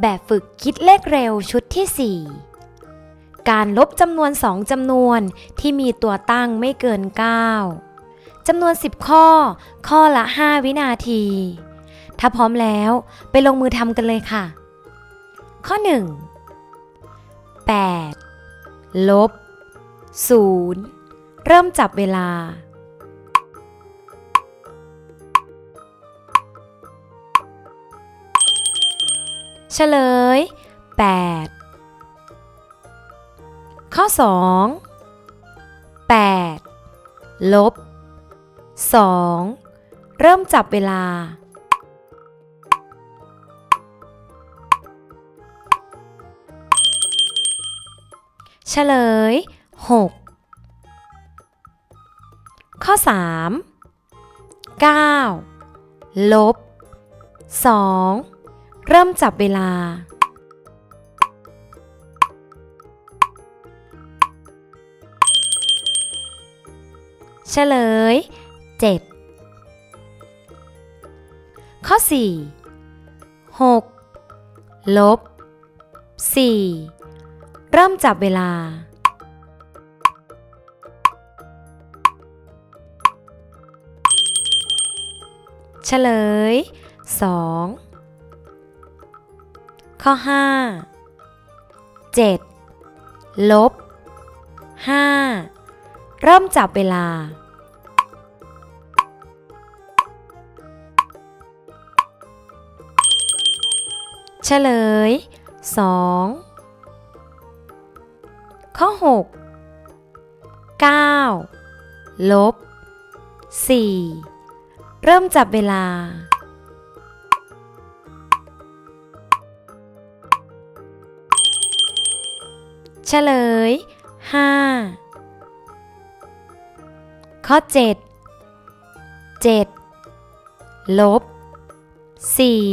แบบฝึกคิดเลขเร็วชุดที่ 4 การลบจำนวน 2จำนวนที่มีตัวตั้งไม่เกิน 9จำนวน 10 ข้อ ข้อละ 5 วินาที ถ้าพร้อมแล้วไปลงมือทำกันเลยค่ะ ข้อ 1 8 ลบ 0 เริ่มจับเวลา เฉลย 8 ข้อ 2 8 ลบ 2 เริ่มจับเวลา เฉลย 6 ข้อ 3 9 ลบ 2 เริ่มจับเวลา เฉลย 7 ข้อ 4 6 ลบ 4 เริ่มจับเวลา เฉลย 2 ข้อ 5 7 ลบ 5 เริ่มจับเวลา เฉลย 2 ข้อ 6 9 ลบ 4 เริ่มจับเวลา เฉลย 5 ข้อ 7 7 ลบ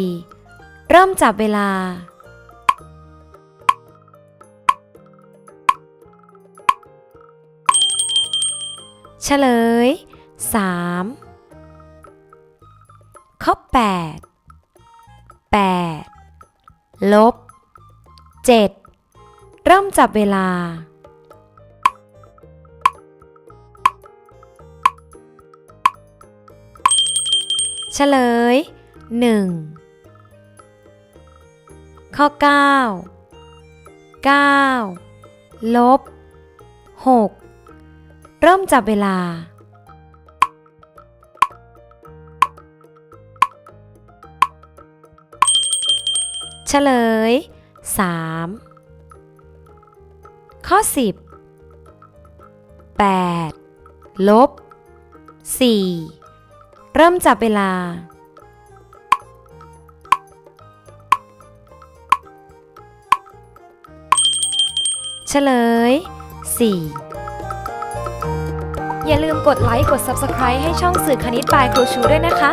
4 เริ่มจับเวลา เฉลย 3 ข้อ 8 8 ลบ 7 ริ่มจับเวลา เฉลย 1 ข้อ 9 9 ลบ 6 เริ่มจับเวลา เฉลย 3 ข้อ 10 8 ลบ 4 เริ่มจับเวลา เฉลย 4 อย่าลืมกดไลค์ กด Subscribe ให้ช่องสื่อคณิตบายครูชูด้วยนะคะ